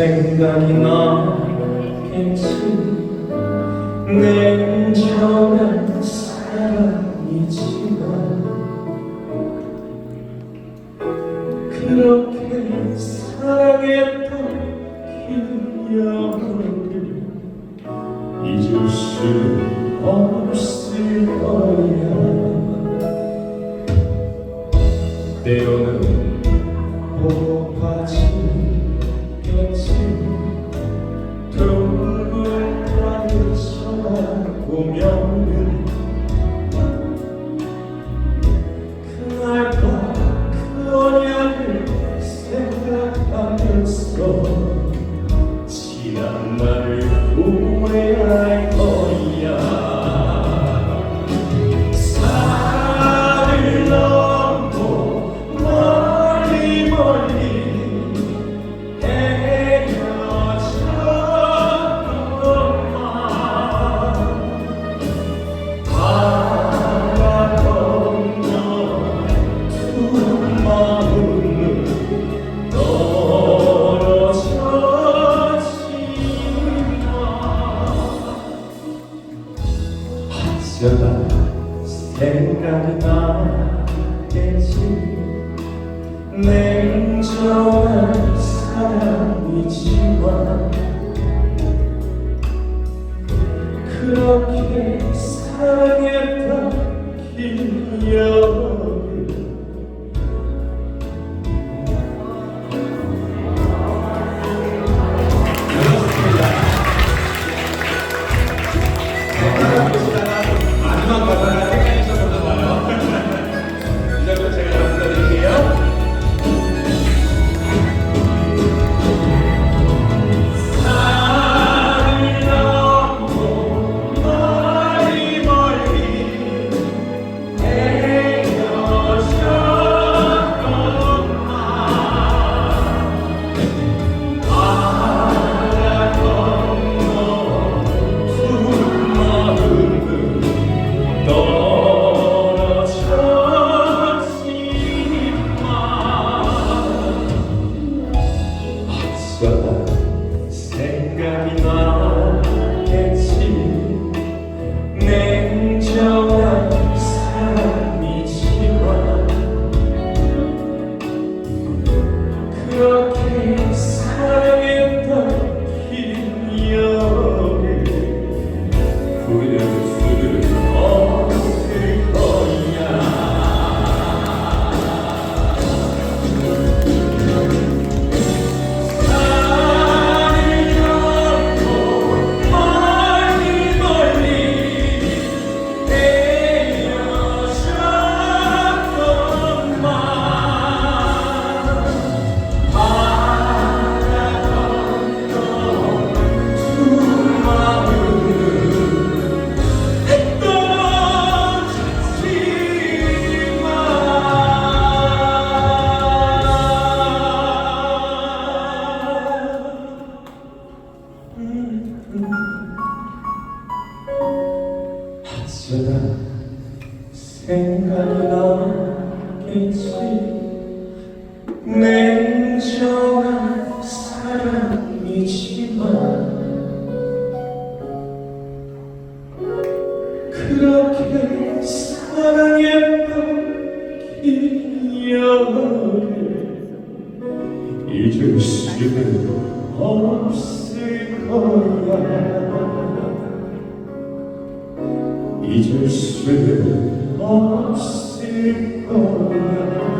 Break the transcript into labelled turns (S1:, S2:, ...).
S1: 생각이 나겠지 냉정한 사랑이지만 그렇게 사랑했던 기억을 잊을 수 없을 거야 때로는 보면은 그날 밤그 언약을 생각하면서 지난 날 어쩌다 생각이 나겠지 냉정한 사랑이지만 그렇게 사랑했던
S2: 생
S1: 어쩌다 생각이 나겠지 냉정한 사랑이지만 그렇게 사랑했던 기억을 잊을 수는 없을 잊을 수는 없을 거야